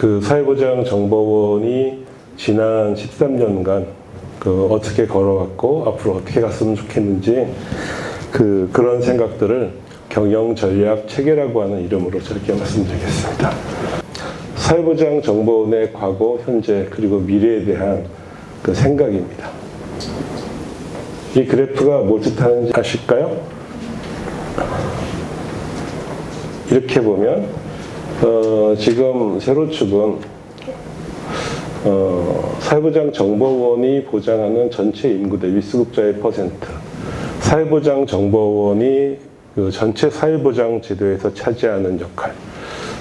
그 사회보장정보원이 지난 13년간 그 어떻게 걸어갔고 앞으로 어떻게 갔으면 좋겠는지 그 그런 생각들을 경영 전략 체계라고 하는 이름으로 저렇게 말씀드리겠습니다. 사회보장정보원의 과거, 현재 그리고 미래에 대한 그 생각입니다. 이 그래프가 뭘 뜻하는지 아실까요? 이렇게 보면 어, 지금 세로축은 어, 사회보장 정보원이 보장하는 전체 인구 대비 수급자의 퍼센트, 사회보장 정보원이 그 전체 사회보장 제도에서 차지하는 역할,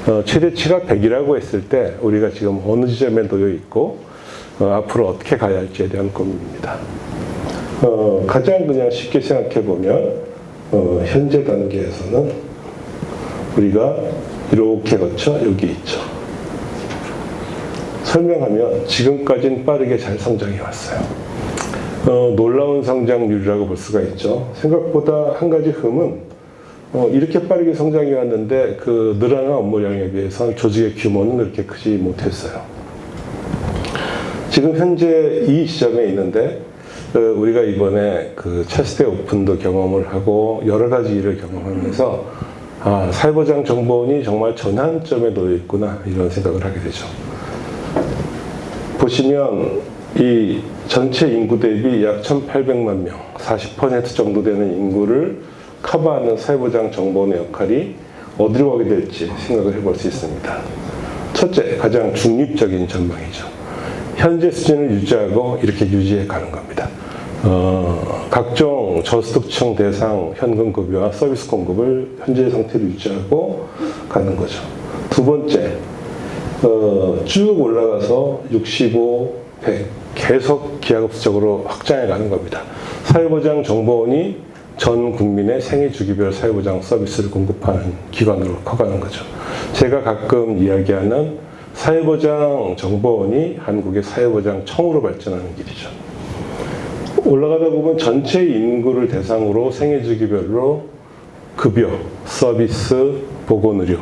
어, 최대치가 100이라고 했을 때 우리가 지금 어느 지점에 놓여 있고 어, 앞으로 어떻게 가야 할지에 대한 고민입니다. 어, 가장 그냥 쉽게 생각해 보면 어, 현재 단계에서는 우리가 이렇게 거쳐 여기 있죠. 설명하면 지금까지는 빠르게 잘 성장해 왔어요. 어, 놀라운 성장률이라고 볼 수가 있죠. 생각보다 한 가지 흠은 어, 이렇게 빠르게 성장해 왔는데 그 늘어난 업무량에 비해서 조직의 규모는 그렇게 크지 못했어요. 지금 현재 이 시점에 있는데 어, 우리가 이번에 그 차스대 오픈도 경험을 하고 여러 가지 일을 경험하면서 아, 사회보장 정보원이 정말 전환점에 놓여 있구나 이런 생각을 하게 되죠. 보시면 이 전체 인구 대비 약 1,800만 명, 40% 정도 되는 인구를 커버하는 사회보장 정보원의 역할이 어디로 가게 될지 생각을 해볼 수 있습니다. 첫째, 가장 중립적인 전망이죠. 현재 수준을 유지하고 이렇게 유지해 가는 겁니다. 어, 각종 저소득층 대상 현금 급여와 서비스 공급을 현재 상태로 유지하고 가는 거죠. 두 번째, 어, 쭉 올라가서 65, 100 계속 기하급수적으로 확장해 가는 겁니다. 사회보장 정보원이 전 국민의 생애 주기별 사회보장 서비스를 공급하는 기관으로 커가는 거죠. 제가 가끔 이야기하는 사회보장 정보원이 한국의 사회보장 청으로 발전하는 길이죠. 올라가다 보면 전체 인구를 대상으로 생애 주기별로 급여, 서비스, 보건의료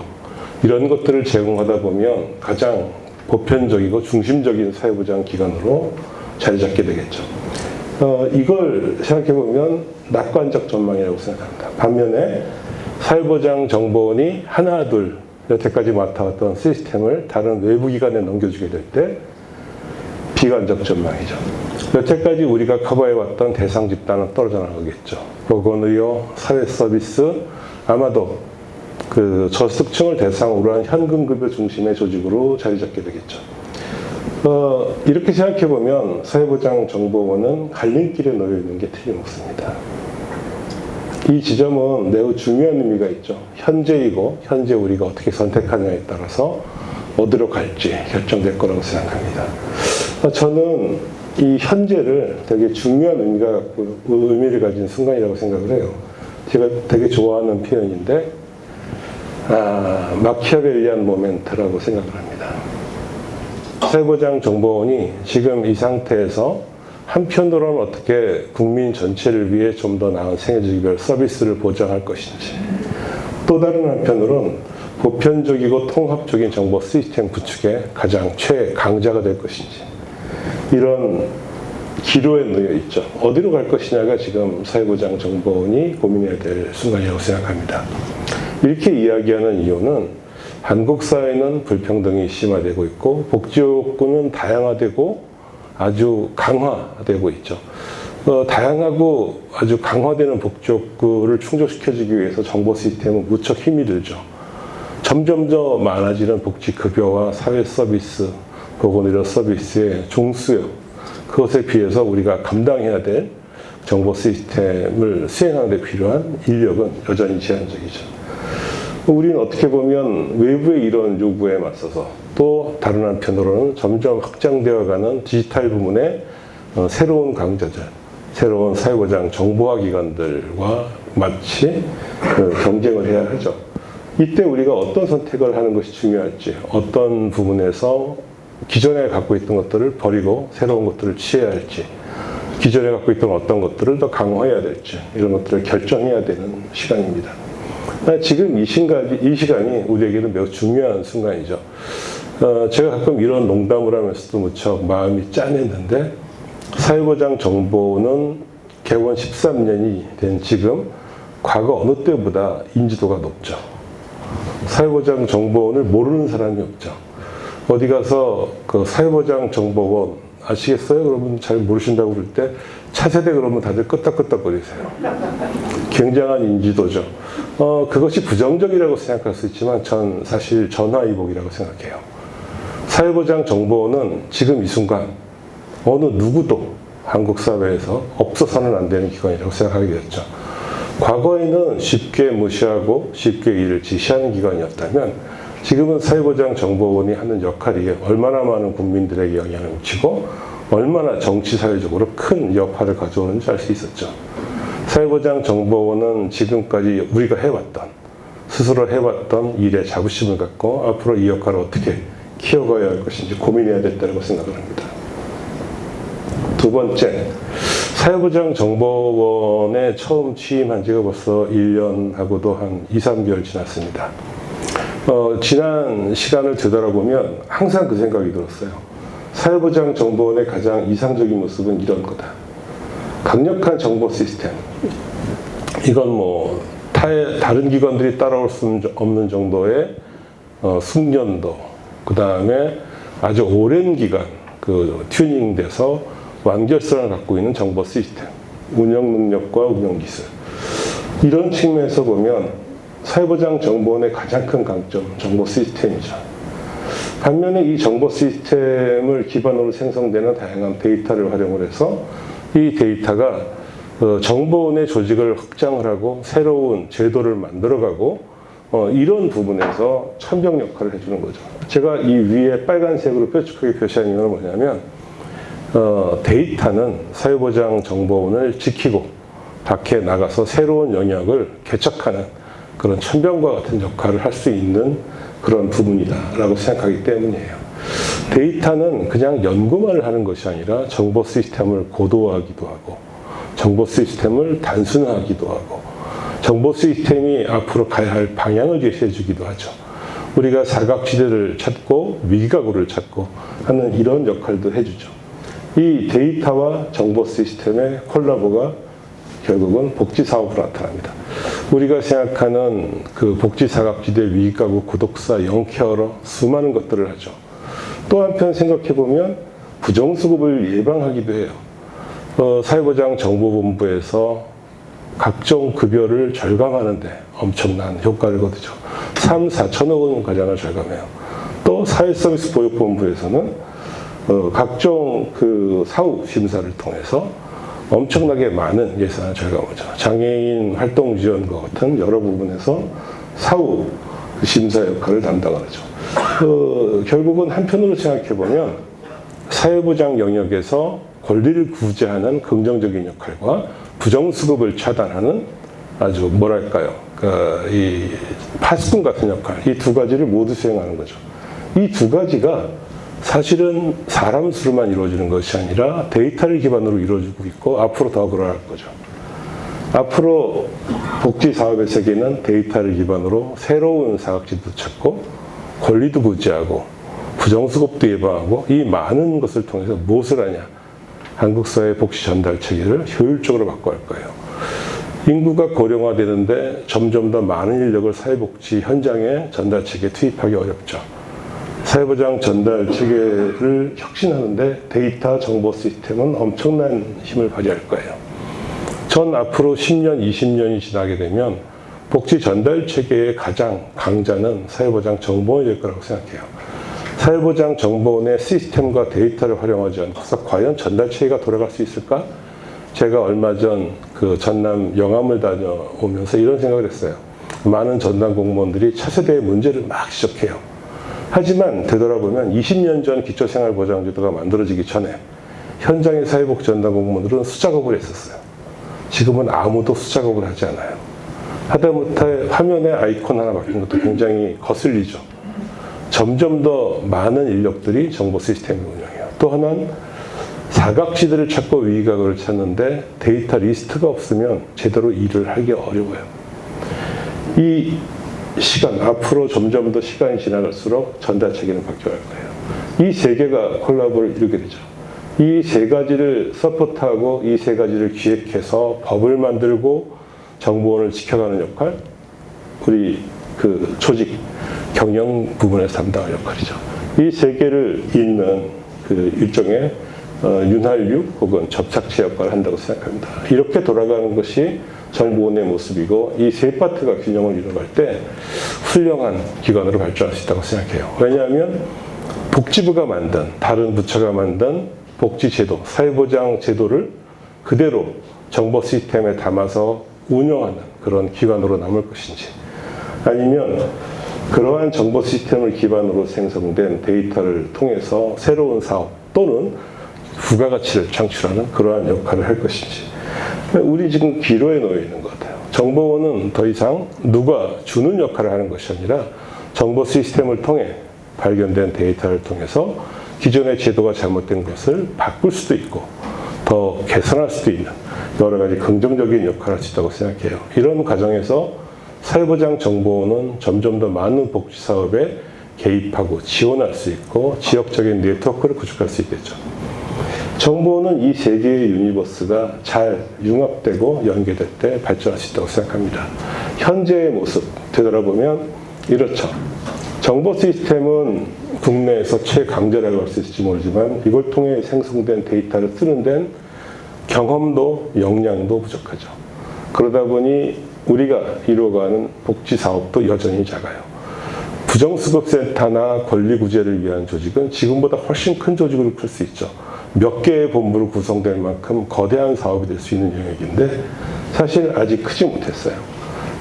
이런 것들을 제공하다 보면 가장 보편적이고 중심적인 사회보장 기관으로 자리 잡게 되겠죠. 어, 이걸 생각해 보면 낙관적 전망이라고 생각합니다. 반면에 사회보장 정보원이 하나, 둘, 여태까지 맡아왔던 시스템을 다른 외부 기관에 넘겨주게 될 때 비관적 전망이죠. 여태까지 우리가 커버해왔던 대상 집단은 떨어져 나가겠죠. 보건의료, 사회 서비스, 아마도 그 저소득층을 대상으로 한 현금급여 중심의 조직으로 자리 잡게 되겠죠. 어, 이렇게 생각해 보면 사회보장 정보원은 갈림길에 놓여 있는 게 틀림없습니다. 이 지점은 매우 중요한 의미가 있죠. 현재이고 현재 우리가 어떻게 선택하느냐에 따라서 어디로 갈지 결정될 거라고 생각합니다. 어, 저는 이 현재를 되게 중요한 의미가 갖고 의미를 가진 순간이라고 생각을 해요. 제가 되게 좋아하는 표현인데 아, 마키아벨리안 모멘트라고 생각을 합니다. 사회보장 정보원이 지금 이 상태에서 한편으로는 어떻게 국민 전체를 위해 좀 더 나은 생애주기별 서비스를 보장할 것인지 또 다른 한편으로는 보편적이고 통합적인 정보 시스템 구축에 가장 최강자가 될 것인지 이런 기로에 놓여 있죠. 어디로 갈 것이냐가 지금 사회보장 정보원이 고민해야 될 순간이라고 생각합니다. 이렇게 이야기하는 이유는 한국 사회는 불평등이 심화되고 있고 복지 욕구는 다양화되고 아주 강화되고 있죠. 어, 다양하고 아주 강화되는 복지 욕구를 충족시켜주기 위해서 정보 시스템은 무척 힘이 들죠. 점점 더 많아지는 복지 급여와 사회 서비스, 보건의료 서비스의 종수요. 그것에 비해서 우리가 감당해야 될 정보 시스템을 수행하는 데 필요한 인력은 여전히 제한적이죠. 우리는 어떻게 보면 외부의 이런 요구에 맞서서 또 다른 한편으로는 점점 확장되어 가는 디지털 부문의 어, 새로운 강자들, 새로운 사회보장 정보화 기관들과 마치 그 경쟁을 해야 하죠. 이때 우리가 어떤 선택을 하는 것이 중요할지, 어떤 부분에서 기존에 갖고 있던 것들을 버리고 새로운 것들을 취해야 할지, 기존에 갖고 있던 어떤 것들을 더 강화해야 될지, 이런 것들을 결정해야 되는 시간입니다. 아, 지금 이 시간이, 이 시간이 우리에게는 매우 중요한 순간이죠. 어, 제가 가끔 이런 농담을 하면서도 무척 마음이 짠했는데 사회보장 정보는 개원 13년이 된 지금 과거 어느 때보다 인지도가 높죠. 사회보장 정보원을 모르는 사람이 없죠. 어디 가서 그 사회보장 정보원 아시겠어요? 그러면 잘 모르신다고 그럴 때 차세대 그러면 다들 끄덕끄덕거리세요. 굉장한 인지도죠. 어, 그것이 부정적이라고 생각할 수 있지만 전 사실 전화위복이라고 생각해요. 사회보장 정보원은 지금 이 순간 어느 누구도 한국 사회에서 없어서는 안 되는 기관이라고 생각하게 됐죠. 과거에는 쉽게 무시하고 쉽게 일을 지시하는 기관이었다면 지금은 사회보장 정보원이 하는 역할이 얼마나 많은 국민들에게 영향을 미치고 얼마나 정치 사회적으로 큰 역할을 가져오는지 알 수 있었죠. 사회보장 정보원은 지금까지 우리가 해왔던 스스로 해왔던 일에 자부심을 갖고 앞으로 이 역할을 어떻게 키워가야 할 것인지 고민해야 됐다고 생각을 합니다. 두 번째, 사회보장 정보원에 처음 취임한 지가 벌써 1년하고도 한 2, 3개월 지났습니다. 어, 지난 시간을 되돌아보면 항상 그 생각이 들었어요. 사회보장 정보원의 가장 이상적인 모습은 이런 거다. 강력한 정보 시스템. 이건 뭐 타의, 다른 기관들이 따라올 수 없는 정도의 어, 숙련도, 그 다음에 아주 오랜 기간 그 튜닝돼서 완결성을 갖고 있는 정보 시스템, 운영 능력과 운영 기술. 이런 측면에서 보면 사회보장 정보원의 가장 큰 강점, 정보 시스템이죠. 반면에 이 정보 시스템을 기반으로 생성되는 다양한 데이터를 활용을 해서 이 데이터가 어, 정보원의 조직을 확장을 하고 새로운 제도를 만들어가고 어, 이런 부분에서 천병 역할을 해주는 거죠. 제가 이 위에 빨간색으로 뾰족하게 표시한 이유는 뭐냐면 어, 데이터는 사회보장 정보원을 지키고 밖에 나가서 새로운 영역을 개척하는 그런 천병과 같은 역할을 할 수 있는 그런 부분이다라고 생각하기 때문이에요. 데이터는 그냥 연구만을 하는 것이 아니라 정보 시스템을 고도화하기도 하고 정보 시스템을 단순화하기도 하고 정보 시스템이 앞으로 가야 할 방향을 제시해 주기도 하죠. 우리가 사각지대를 찾고 위기각오를 찾고 하는 이런 역할도 해주죠. 이 데이터와 정보 시스템의 콜라보가 결국은 복지 사업으로 나타납니다. 우리가 생각하는 그 복지 사각지대 위기가구 구독사 영케어러 수많은 것들을 하죠. 또 한편 생각해 보면 부정수급을 예방하기도 해요. 어, 사회보장 정보본부에서 각종 급여를 절감하는데 엄청난 효과를 거두죠. 3, 4천억 원 가량을 절감해요. 또 사회서비스 보육본부에서는 어, 각종 그 사후 심사를 통해서 엄청나게 많은 예산을 절감하죠. 장애인 활동 지원과 같은 여러 부분에서 사후 심사 역할을 담당하죠. 그 결국은 한편으로 생각해 보면 사회보장 영역에서 권리를 구제하는 긍정적인 역할과 부정수급을 차단하는 아주 뭐랄까요, 그 이 파수꾼 같은 역할 이 두 가지를 모두 수행하는 거죠. 이 두 가지가 사실은 사람 수로만 이루어지는 것이 아니라 데이터를 기반으로 이루어지고 있고 앞으로 더 그러할 거죠. 앞으로 복지 사업의 세계는 데이터를 기반으로 새로운 사각지도 찾고 권리도 구제하고 부정수급도 예방하고 이 많은 것을 통해서 무엇을 하냐? 한국 사회 복지 전달 체계를 효율적으로 바꿔야 할 거예요. 인구가 고령화되는데 점점 더 많은 인력을 사회복지 현장에 전달 체계에 투입하기 어렵죠. 사회보장 전달 체계를 혁신하는데 데이터 정보 시스템은 엄청난 힘을 발휘할 거예요. 전 앞으로 10년, 20년이 지나게 되면 복지 전달 체계의 가장 강자는 사회보장 정보원이 될 거라고 생각해요. 사회보장 정보원의 시스템과 데이터를 활용하지 않고서 과연 전달 체계가 돌아갈 수 있을까? 제가 얼마 전 그 전남 영암을 다녀오면서 이런 생각을 했어요. 많은 전남 공무원들이 차세대의 문제를 막 지적해요. 하지만 되돌아보면 20년 전 기초생활보장제도가 만들어지기 전에 현장의 사회복 전담 공무원들은 수작업을 했었어요. 지금은 아무도 수작업을 하지 않아요. 하다못해 화면에 아이콘 하나 바뀐 것도 굉장히 거슬리죠. 점점 더 많은 인력들이 정보 시스템을 운영해요. 또 하나는 사각지대를 찾고 위기각을 찾는데 데이터 리스트가 없으면 제대로 일을 하기 어려워요. 이 시간 앞으로 점점 더 시간이 지나갈수록 전달 체계는 바뀌어갈 거예요. 이 세 개가 콜라보를 이루게 되죠. 이 세 가지를 서포트하고 이 세 가지를 기획해서 법을 만들고 정보원을 지켜가는 역할, 우리 그 조직 경영 부분에서 담당할 역할이죠. 이 세 개를 잇는 그 일종의 어, 윤활유 혹은 접착제 역할을 한다고 생각합니다. 이렇게 돌아가는 것이 정보원의 모습이고 이 세 파트가 균형을 이뤄갈 때 훌륭한 기관으로 발전할 수 있다고 생각해요. 왜냐하면 복지부가 만든 다른 부처가 만든 복지제도, 사회보장 제도를 그대로 정보 시스템에 담아서 운영하는 그런 기관으로 남을 것인지 아니면 그러한 정보 시스템을 기반으로 생성된 데이터를 통해서 새로운 사업 또는 부가가치를 창출하는 그러한 역할을 할 것인지 우리 지금 기로에 놓여 있는 것 같아요. 정보원은 더 이상 누가 주는 역할을 하는 것이 아니라 정보 시스템을 통해 발견된 데이터를 통해서 기존의 제도가 잘못된 것을 바꿀 수도 있고 더 개선할 수도 있는 여러 가지 긍정적인 역할을 할 수 있다고 생각해요. 이런 과정에서 사회보장 정보원은 점점 더 많은 복지 사업에 개입하고 지원할 수 있고 지역적인 네트워크를 구축할 수 있겠죠. 정보는 이 세 개의 유니버스가 잘 융합되고 연계될 때 발전할 수 있다고 생각합니다. 현재의 모습 되돌아보면 이렇죠. 정보 시스템은 국내에서 최강자라고 할 수 있을지 모르지만 이걸 통해 생성된 데이터를 쓰는 데는 경험도 역량도 부족하죠. 그러다 보니 우리가 이루어가는 복지 사업도 여전히 작아요. 부정수급센터나 권리구제를 위한 조직은 지금보다 훨씬 큰 조직으로 클 수 있죠. 몇 개의 본부로 구성될 만큼 거대한 사업이 될 수 있는 영역인데 사실 아직 크지 못했어요.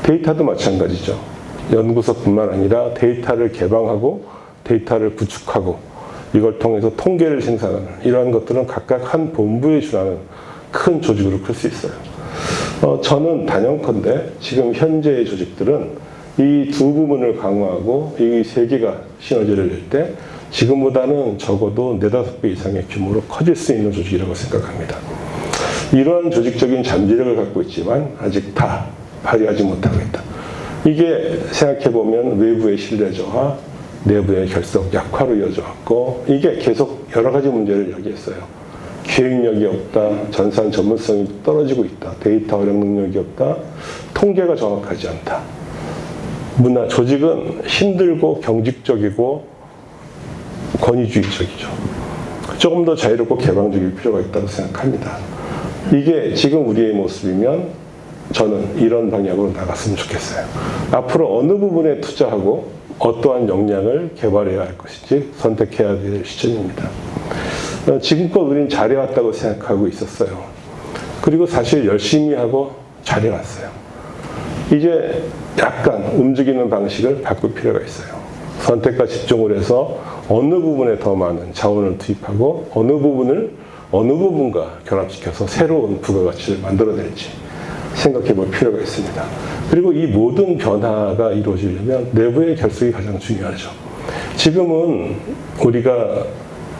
데이터도 마찬가지죠. 연구소뿐만 아니라 데이터를 개방하고 데이터를 구축하고 이걸 통해서 통계를 생산하는 이러한 것들은 각각 한 본부에 준하는 큰 조직으로 클 수 있어요. 어, 저는 단연컨대 지금 현재의 조직들은 이 두 부분을 강화하고 이 세 개가 시너지를 낼 때 지금보다는 적어도 네다섯 배 이상의 규모로 커질 수 있는 조직이라고 생각합니다. 이러한 조직적인 잠재력을 갖고 있지만 아직 다 발휘하지 못하고 있다. 이게 생각해보면 외부의 신뢰 저하, 내부의 결속 약화로 이어져 왔고 이게 계속 여러 가지 문제를 야기했어요. 기획력이 없다, 전산 전문성이 떨어지고 있다, 데이터 활용 능력이 없다, 통계가 정확하지 않다. 문화 조직은 힘들고 경직적이고 권위주의적이죠. 조금 더 자유롭고 개방적일 필요가 있다고 생각합니다. 이게 지금 우리의 모습이면 저는 이런 방향으로 나갔으면 좋겠어요. 앞으로 어느 부분에 투자하고 어떠한 역량을 개발해야 할 것인지 선택해야 될 시점입니다. 어, 지금껏 우리는 잘해왔다고 생각하고 있었어요. 그리고 사실 열심히 하고 잘해왔어요. 이제 약간 움직이는 방식을 바꿀 필요가 있어요. 선택과 집중을 해서 어느 부분에 더 많은 자원을 투입하고 어느 부분을 어느 부분과 결합시켜서 새로운 부가가치를 만들어낼지 생각해 볼 필요가 있습니다. 그리고 이 모든 변화가 이루어지려면 내부의 결속이 가장 중요하죠. 지금은 우리가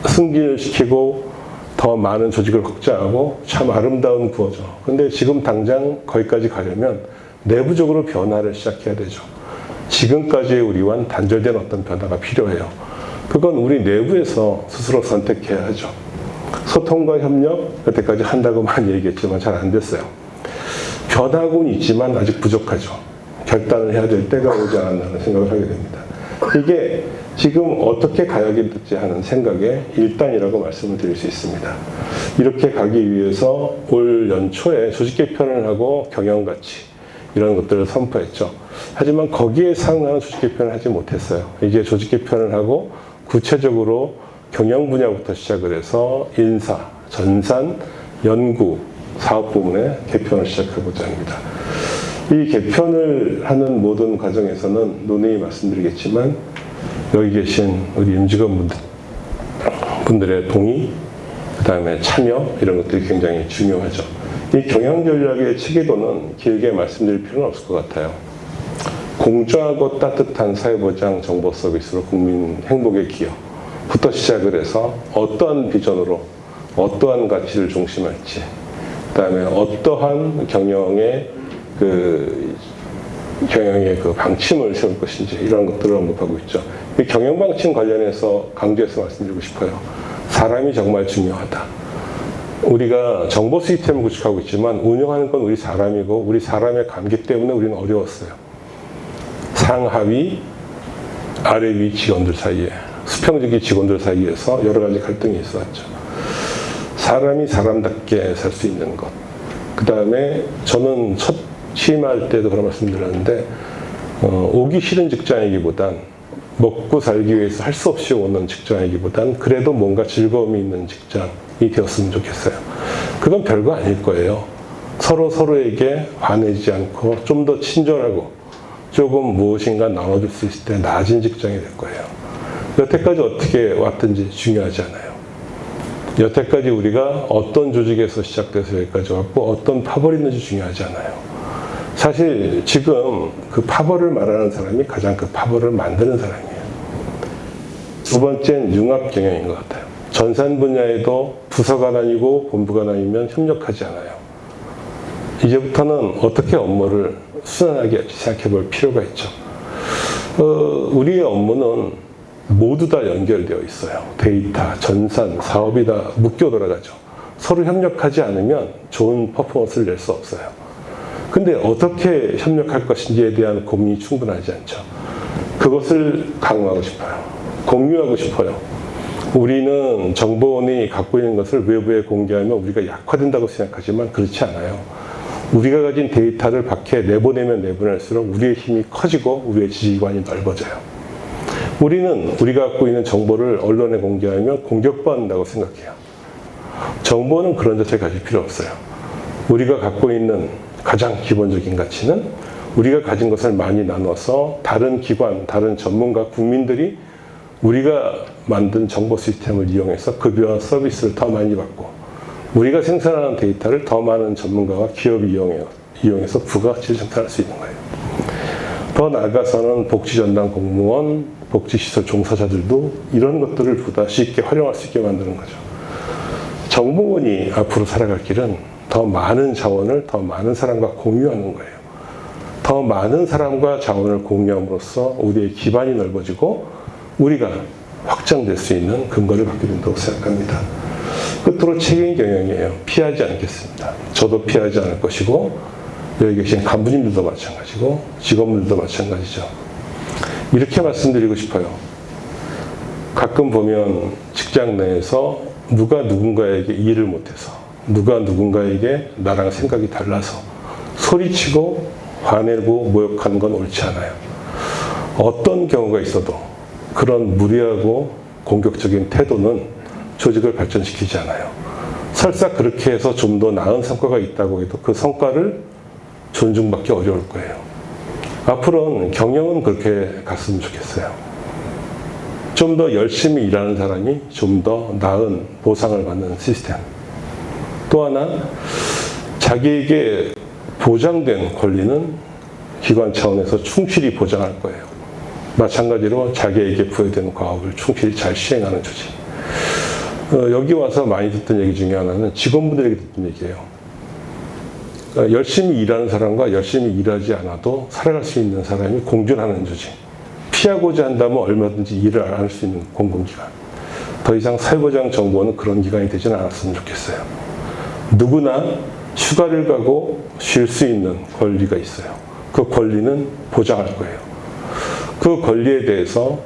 승진을 시키고 더 많은 조직을 확장하고 참 아름다운 구호죠. 근데 지금 당장 거기까지 가려면 내부적으로 변화를 시작해야 되죠. 지금까지의 우리와는 단절된 어떤 변화가 필요해요. 그건 우리 내부에서 스스로 선택해야 하죠. 소통과 협력, 여태까지 한다고 많이 얘기했지만 잘 안 됐어요. 변화고는 있지만 아직 부족하죠. 결단을 해야 될 때가 오지 않았나는 생각을 하게 됩니다. 이게 지금 어떻게 가야겠지 하는 생각의 일단이라고 말씀을 드릴 수 있습니다. 이렇게 가기 위해서 올 연초에 조직 개편을 하고 경영 가치 이런 것들을 선포했죠. 하지만 거기에 상응하는 조직 개편을 하지 못했어요. 이제 조직 개편을 하고 구체적으로 경영 분야부터 시작을 해서 인사, 전산, 연구, 사업 부문의 개편을 시작해보자 합니다. 이 개편을 하는 모든 과정에서는 논의히 말씀드리겠지만 여기 계신 우리 임직원분들 분들의 동의, 그 다음에 참여 이런 것들이 굉장히 중요하죠. 이 경영 전략의 체계도는 길게 말씀드릴 필요는 없을 것 같아요. 공정하고 따뜻한 사회보장 정보 서비스로 국민 행복의 기여부터 시작을 해서 어떠한 비전으로 어떠한 가치를 중심할지 그다음에 어떠한 경영의 그 경영의 그 방침을 세울 것인지 이런 것들을 언급하고 있죠. 이 경영 방침 관련해서 강조해서 말씀드리고 싶어요. 사람이 정말 중요하다. 우리가 정보 시스템을 구축하고 있지만 운영하는 건 우리 사람이고 우리 사람의 관계 때문에 우리는 어려웠어요. 상하위, 아래위 직원들 사이에 수평적인 직원들 사이에서 여러 가지 갈등이 있었죠. 사람이 사람답게 살 수 있는 것. 그 다음에 저는 첫 취임할 때도 그런 말씀 드렸는데 어, 오기 싫은 직장이기보단 먹고 살기 위해서 할 수 없이 오는 직장이기보단 그래도 뭔가 즐거움이 있는 직장이 되었으면 좋겠어요. 그건 별거 아닐 거예요. 서로 서로에게 화내지 않고 좀 더 친절하고 조금 무엇인가 나눠줄 수 있을 때 나아진 직장이 될 거예요. 여태까지 어떻게 왔든지 중요하지 않아요. 여태까지 우리가 어떤 조직에서 시작돼서 여기까지 왔고 어떤 파벌이 있는지 중요하지 않아요. 사실 지금 그 파벌을 말하는 사람이 가장 그 파벌을 만드는 사람이에요. 두 번째는 융합 경영인 것 같아요. 전산 분야에도 부서가 나뉘고 본부가 나뉘면 협력하지 않아요. 이제부터는 어떻게 업무를 순환하게 생각해 볼 필요가 있죠. 어, 우리의 업무는 모두 다 연결되어 있어요. 데이터, 전산, 사업이 다 묶여 돌아가죠. 서로 협력하지 않으면 좋은 퍼포먼스를 낼 수 없어요. 근데 어떻게 협력할 것인지에 대한 고민이 충분하지 않죠. 그것을 강화하고 싶어요. 공유하고 싶어요. 우리는 정보원이 갖고 있는 것을 외부에 공개하면 우리가 약화된다고 생각하지만 그렇지 않아요. 우리가 가진 데이터를 밖에 내보내면 내보낼수록 우리의 힘이 커지고 우리의 지지관이 넓어져요. 우리는 우리가 갖고 있는 정보를 언론에 공개하면 공격받는다고 생각해요. 정보는 그런 자체 가질 필요 없어요. 우리가 갖고 있는 가장 기본적인 가치는 우리가 가진 것을 많이 나눠서 다른 기관, 다른 전문가, 국민들이 우리가 만든 정보 시스템을 이용해서 급여와 서비스를 더 많이 받고 우리가 생산하는 데이터를 더 많은 전문가와 기업이 이용해, 이용해서 부가가치를 생산할 수 있는 거예요. 더 나아가서는 복지전담 공무원, 복지시설 종사자들도 이런 것들을 보다 쉽게 활용할 수 있게 만드는 거죠. 정보원이 앞으로 살아갈 길은 더 많은 자원을 더 많은 사람과 공유하는 거예요. 더 많은 사람과 자원을 공유함으로써 우리의 기반이 넓어지고 우리가 확장될 수 있는 근거를 갖게 된다고 생각합니다. 끝으로 책임 경영이에요. 피하지 않겠습니다. 저도 피하지 않을 것이고 여기 계신 간부님들도 마찬가지고 직원들도 마찬가지죠. 이렇게 말씀드리고 싶어요. 가끔 보면 직장 내에서 누가 누군가에게 일을 못해서 누가 누군가에게 나랑 생각이 달라서 소리치고 화내고 모욕하는 건 옳지 않아요. 어떤 경우가 있어도 그런 무리하고 공격적인 태도는 조직을 발전시키지 않아요. 설사 그렇게 해서 좀 더 나은 성과가 있다고 해도 그 성과를 존중받기 어려울 거예요. 앞으로는 경영은 그렇게 갔으면 좋겠어요. 좀 더 열심히 일하는 사람이 좀 더 나은 보상을 받는 시스템. 또 하나, 자기에게 보장된 권리는 기관 차원에서 충실히 보장할 거예요. 마찬가지로 자기에게 부여된 과업을 충실히 잘 시행하는 조직. 어, 여기 와서 많이 듣던 얘기 중에 하나는 직원분들에게 듣던 얘기예요. 그러니까 열심히 일하는 사람과 열심히 일하지 않아도 살아갈 수 있는 사람이 공존하는 조직. 피하고자 한다면 얼마든지 일을 안 할 수 있는 공공기관. 더 이상 사회보장 정보는 그런 기관이 되지는 않았으면 좋겠어요. 누구나 휴가를 가고 쉴 수 있는 권리가 있어요. 그 권리는 보장할 거예요. 그 권리에 대해서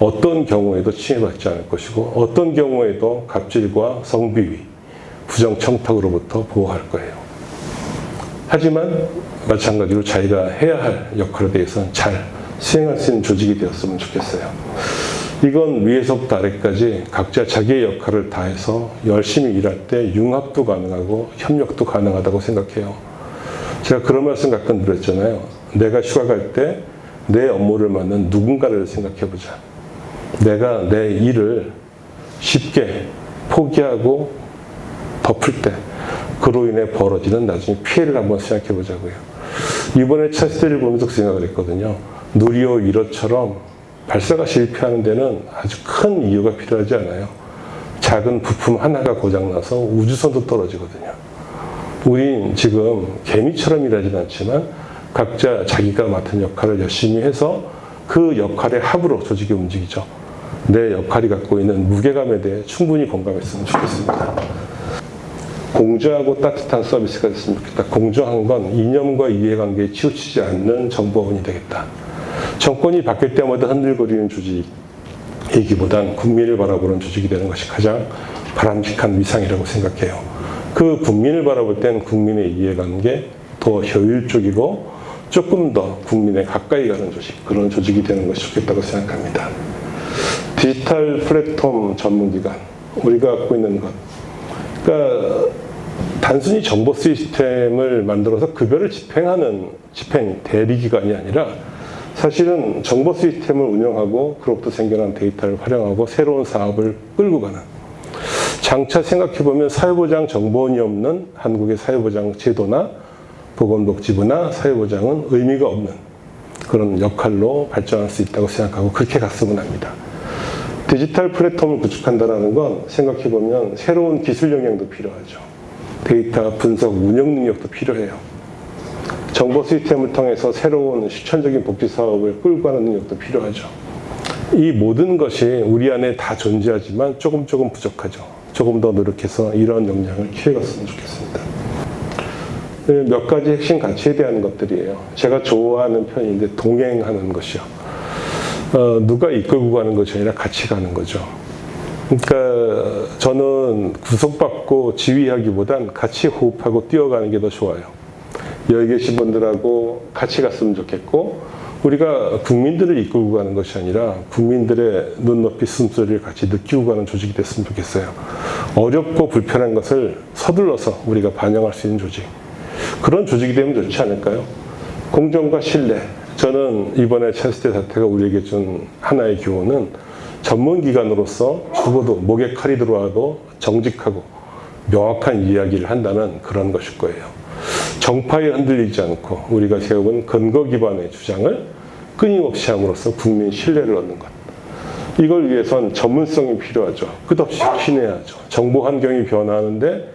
어떤 경우에도 침해받지 않을 것이고 어떤 경우에도 갑질과 성비위, 부정청탁으로부터 보호할 거예요. 하지만 마찬가지로 자기가 해야 할 역할에 대해서는 잘 수행할 수 있는 조직이 되었으면 좋겠어요. 이건 위에서부터 아래까지 각자 자기의 역할을 다해서 열심히 일할 때 융합도 가능하고 협력도 가능하다고 생각해요. 제가 그런 말씀 가끔 드렸잖아요. 내가 휴가 갈 때 내 업무를 맡는 누군가를 생각해 보자. 내가 내 일을 쉽게 포기하고 덮을 때 그로 인해 벌어지는 나중에 피해를 한번 생각해 보자고요. 이번에 차스테를 보면서 그 생각을 했거든요. 누리호 1호처럼 발사가 실패하는 데는 아주 큰 이유가 필요하지 않아요. 작은 부품 하나가 고장나서 우주선도 떨어지거든요. 우린 지금 개미처럼 일하진 않지만 각자 자기가 맡은 역할을 열심히 해서 그 역할의 합으로 조직이 움직이죠. 내 역할이 갖고 있는 무게감에 대해 충분히 공감했으면 좋겠습니다. 공정하고 따뜻한 서비스가 됐으면 좋겠다. 공정한 건 이념과 이해관계에 치우치지 않는 정보원이 되겠다. 정권이 바뀔 때마다 흔들거리는 조직이기보단 국민을 바라보는 조직이 되는 것이 가장 바람직한 위상이라고 생각해요. 그 국민을 바라볼 땐 국민의 이해관계 더 효율적이고 조금 더 국민에 가까이 가는 조직, 그런 조직이 되는 것이 좋겠다고 생각합니다. 디지털 플랫폼 전문기관, 우리가 갖고 있는 것. 그러니까 단순히 정보 시스템을 만들어서 급여를 집행하는 집행 대리기관이 아니라 사실은 정보 시스템을 운영하고 그로부터 생겨난 데이터를 활용하고 새로운 사업을 끌고 가는 장차 생각해보면 사회보장 정보원이 없는 한국의 사회보장 제도나 보건복지부나 사회보장은 의미가 없는 그런 역할로 발전할 수 있다고 생각하고 그렇게 갔으면 합니다. 디지털 플랫폼을 구축한다는 건 생각해보면 새로운 기술 역량도 필요하죠. 데이터 분석 운영 능력도 필요해요. 정보 시스템을 통해서 새로운 실천적인 복지 사업을 끌고 가는 능력도 필요하죠. 이 모든 것이 우리 안에 다 존재하지만 조금 조금 부족하죠. 조금 더 노력해서 이런 역량을 키워갔으면 좋겠습니다. 네, 몇 가지 핵심 가치에 대한 것들이에요. 제가 좋아하는 편인데 동행하는 것이요. 어, 누가 이끌고 가는 것이 아니라 같이 가는 거죠. 그러니까 저는 구속받고 지휘하기보단 같이 호흡하고 뛰어가는 게 더 좋아요. 여기 계신 분들하고 같이 갔으면 좋겠고 우리가 국민들을 이끌고 가는 것이 아니라 국민들의 눈높이 숨소리를 같이 느끼고 가는 조직이 됐으면 좋겠어요. 어렵고 불편한 것을 서둘러서 우리가 반영할 수 있는 조직. 그런 조직이 되면 좋지 않을까요? 공정과 신뢰. 저는 이번에 찰스테 사태가 우리에게 준 하나의 교훈은 전문기관으로서 죽어도 목에 칼이 들어와도 정직하고 명확한 이야기를 한다는 그런 것일 거예요. 정파에 흔들리지 않고 우리가 세운 근거 기반의 주장을 끊임없이 함으로써 국민 신뢰를 얻는 것. 이걸 위해선 전문성이 필요하죠. 끝없이 혁신해야죠. 정보 환경이 변화하는데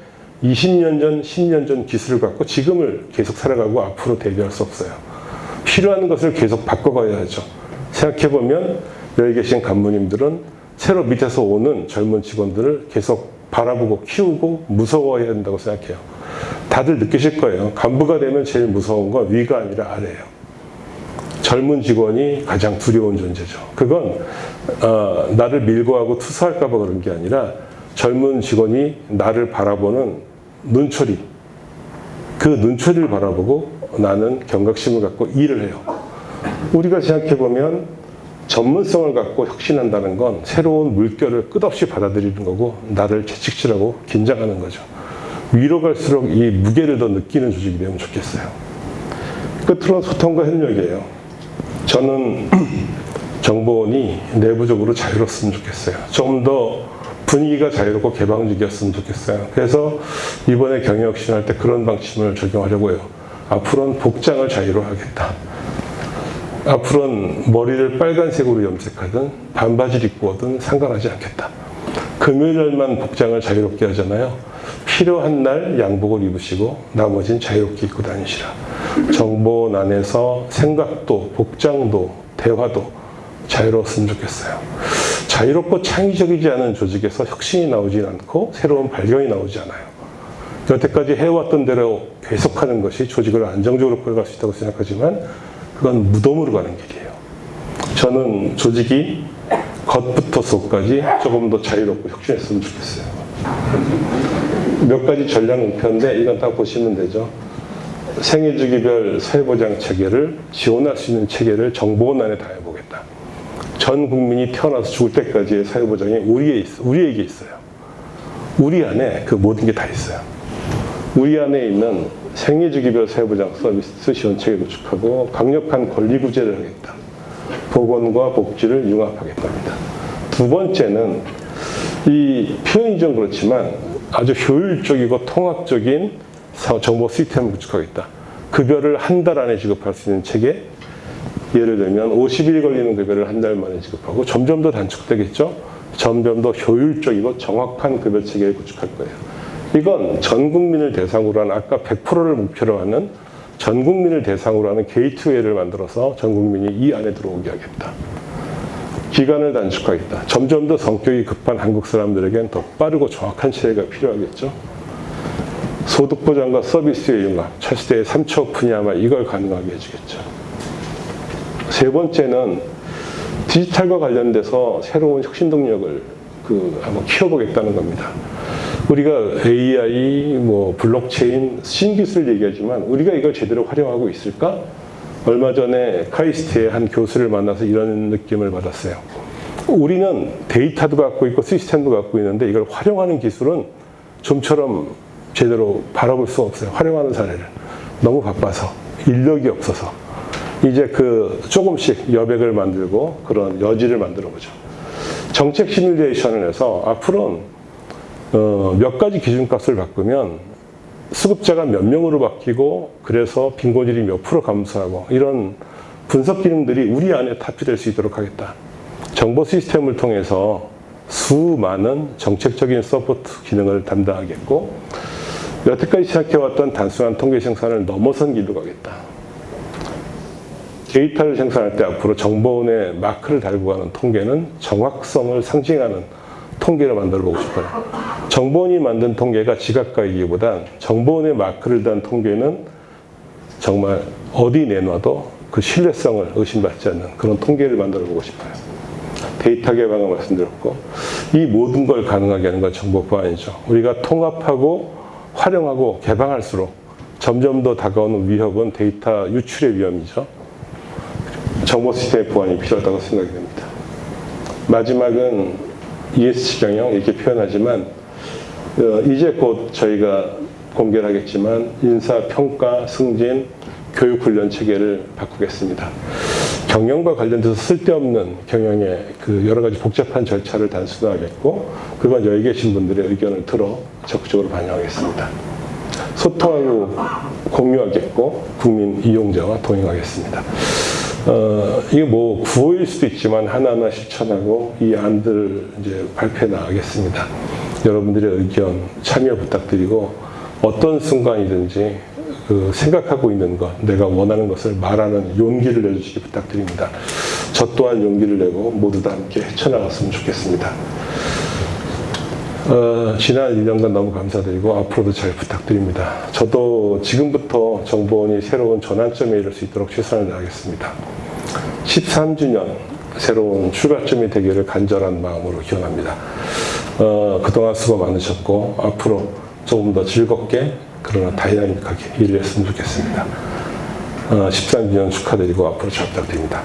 20년 전, 10년 전 기술을 갖고 지금을 계속 살아가고 앞으로 대비할 수 없어요. 필요한 것을 계속 바꿔가야 하죠. 생각해보면 여기 계신 간부님들은 새로 밑에서 오는 젊은 직원들을 계속 바라보고 키우고 무서워해야 된다고 생각해요. 다들 느끼실 거예요. 간부가 되면 제일 무서운 건 위가 아니라 아래예요. 젊은 직원이 가장 두려운 존재죠. 그건 어, 나를 밀고 하고 투사할까봐 그런 게 아니라 젊은 직원이 나를 바라보는 눈초리, 그 눈초리를 바라보고 나는 경각심을 갖고 일을 해요. 우리가 생각해보면 전문성을 갖고 혁신한다는 건 새로운 물결을 끝없이 받아들이는 거고 나를 채찍질하고 긴장하는 거죠. 위로 갈수록 이 무게를 더 느끼는 조직이 되면 좋겠어요. 끝으로 소통과 협력이에요. 저는 정보원이 내부적으로 자유롭으면 좋겠어요. 좀 더 분위기가 자유롭고 개방적이었으면 좋겠어요. 그래서 이번에 경영혁신 할 때 그런 방침을 적용하려고 해요. 앞으로는 복장을 자유로 하겠다. 앞으로는 머리를 빨간색으로 염색하든 반바지를 입고 오든 상관하지 않겠다. 금요일날만 복장을 자유롭게 하잖아요. 필요한 날 양복을 입으시고 나머지는 자유롭게 입고 다니시라. 정보원 안에서 생각도 복장도 대화도 자유로웠으면 좋겠어요. 자유롭고 창의적이지 않은 조직에서 혁신이 나오지 않고 새로운 발견이 나오지 않아요. 여태까지 해왔던 대로 계속하는 것이 조직을 안정적으로 끌어갈 수 있다고 생각하지만 그건 무덤으로 가는 길이에요. 저는 조직이 겉부터 속까지 조금 더 자유롭고 혁신했으면 좋겠어요. 몇 가지 전략 목표인데 이건 다 보시면 되죠. 생애주기별 사회보장 체계를 지원할 수 있는 체계를 정보원 안에 다 해보겠다. 전 국민이 태어나서 죽을 때까지의 사회보장이 우리에 있, 우리에게 있어요. 우리 안에 그 모든 게 다 있어요. 우리 안에 있는 생애주기별 사회보장 서비스 지원 체계 구축하고 강력한 권리 구제를 하겠다. 보건과 복지를 융합하겠답니다. 두 번째는 이 표현이 좀 그렇지만 아주 효율적이고 통합적인 사- 정보 시스템을 구축하겠다. 급여를 한 달 안에 지급할 수 있는 체계, 예를 들면 50일 걸리는 급여를 한 달 만에 지급하고 점점 더 단축되겠죠. 점점 더 효율적이고 정확한 급여 체계를 구축할 거예요. 이건 전 국민을 대상으로 한 아까 100%를 목표로 하는 전 국민을 대상으로 하는 게이트웨이를 만들어서 전 국민이 이 안에 들어오게 하겠다. 기간을 단축하겠다. 점점 더 성격이 급한 한국 사람들에겐 더 빠르고 정확한 체계가 필요하겠죠. 소득 보장과 서비스의 융합, 차세대의 3초 분야마 이걸 가능하게 해주겠죠. 세 번째는 디지털과 관련돼서 새로운 혁신 동력을 그 한번 키워보겠다는 겁니다. 우리가 AI, 뭐 블록체인, 신기술 얘기하지만 우리가 이걸 제대로 활용하고 있을까? 얼마 전에 카이스트의 한 교수를 만나서 이런 느낌을 받았어요. 우리는 데이터도 갖고 있고 시스템도 갖고 있는데 이걸 활용하는 기술은 좀처럼 제대로 바라볼 수 없어요. 활용하는 사례를. 너무 바빠서. 인력이 없어서. 이제 그 조금씩 여백을 만들고 그런 여지를 만들어 보죠. 정책 시뮬레이션을 해서 앞으로는 어, 몇 가지 기준값을 바꾸면 수급자가 몇 명으로 바뀌고 그래서 빈곤율이 몇 프로 감소하고 이런 분석 기능들이 우리 안에 탑재될 수 있도록 하겠다. 정보 시스템을 통해서 수많은 정책적인 서포트 기능을 담당하겠고 여태까지 생각해왔던 단순한 통계 생산을 넘어선 길로 가겠다. 데이터를 생산할 때 앞으로 정보원에 마크를 달고 가는 통계는 정확성을 상징하는 통계를 만들어 보고 싶어요. 정보원이 만든 통계가 지각가이기보단 정보원에 마크를 단 통계는 정말 어디 내놔도 그 신뢰성을 의심받지 않는 그런 통계를 만들어 보고 싶어요. 데이터 개방을 말씀드렸고 이 모든 걸 가능하게 하는 건 정보 보안이죠. 우리가 통합하고 활용하고 개방할수록 점점 더 다가오는 위협은 데이터 유출의 위험이죠. 정보 시스템의 보안이 필요하다고 생각이 됩니다. 마지막은 ESG 경영 이렇게 표현하지만 어, 이제 곧 저희가 공개를 하겠지만 인사 평가 승진 교육 훈련 체계를 바꾸겠습니다. 경영과 관련돼서 쓸데없는 경영의 그 여러 가지 복잡한 절차를 단순화하겠고 그건 여기 계신 분들의 의견을 들어 적극적으로 반영하겠습니다. 소통하고 공유하겠고 국민 이용자와 동행하겠습니다. 어, 이게 뭐 구호일 수도 있지만 하나하나 실천하고 이 안들을 이제 발표해 나가겠습니다. 여러분들의 의견 참여 부탁드리고 어떤 순간이든지 그 생각하고 있는 것, 내가 원하는 것을 말하는 용기를 내주시기 부탁드립니다. 저 또한 용기를 내고 모두 다 함께 헤쳐나갔으면 좋겠습니다. 어, 지난 1년간 너무 감사드리고 앞으로도 잘 부탁드립니다. 저도 지금부터 정보원이 새로운 전환점에 이를 수 있도록 최선을 다하겠습니다. 13주년 새로운 출발점이 되기를 간절한 마음으로 기원합니다. 어, 그동안 수고 많으셨고 앞으로 조금 더 즐겁게 그러나 다이나믹하게 일을 했으면 좋겠습니다. 어, 13주년 축하드리고 앞으로 잘 부탁드립니다.